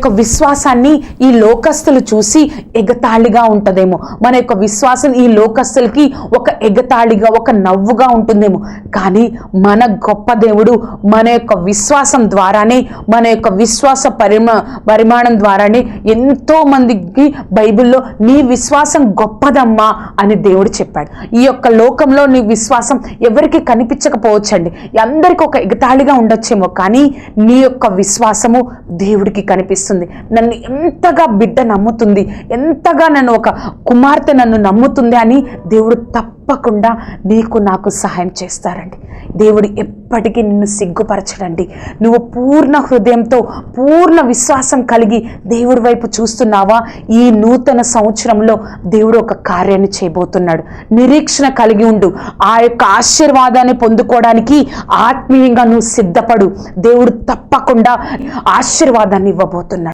యొక్క విశ్వాసాన్ని ఈ లోకస్తులు చూసి ఎగతాళిగా ఉంటుందేమో. మన యొక్క విశ్వాసం ఈ లోకస్తులకి ఒక ఎగతాళిగా ఒక నవ్వుగా ఉంటుందేమో. కానీ మన గొప్ప దేవుడు మన యొక్క విశ్వాసం ద్వారానే మన యొక్క విశ్వాస పరిమా పరిమాణం ద్వారానే ఎంతో మందికి బైబిల్లో నీ విశ్వాసం గొప్పదమ్మా అని దేవుడు చెప్పాడు. ఈ యొక్క లోకంలో నీ విశ్వాసం ఎవరికి కనిపించకపోవచ్చండి. అందరికీ ఒక ఎగతాళిగా ఉండొచ్చేమో కానీ నీ యొక్క విశ్వాసము దేవుడికి కనిపిస్తుంది. నన్ను ఎంతగా బిడ్డ నమ్ముతుంది ఎంతగా నన్ను ఒక కుమార్తె నన్ను నమ్ముతుంది అని దేవుడు తప్పకుండా నీకు నాకు సహాయం చేస్తారండి. దేవుడు ఎప్పటికీ నిన్ను సిగ్గుపరచడండి. నువ్వు పూర్ణ హృదయంతో పూర్ణ విశ్వాసం కలిగి దేవుడి వైపు చూస్తున్నావా? ఈ నూతన సంవత్సరంలో దేవుడు ఒక కార్యాన్ని చేయబోతున్నాడు. నిరీక్షణ కలిగి ఉండు. ఆ యొక్క ఆశీర్వాదాన్ని పొందుకోవడానికి ఆత్మీయంగా నువ్వు సిద్ధపడు. దేవుడు తప్పకుండా ఆశీర్వాదాన్ని ఇవ్వబోతున్నాడు.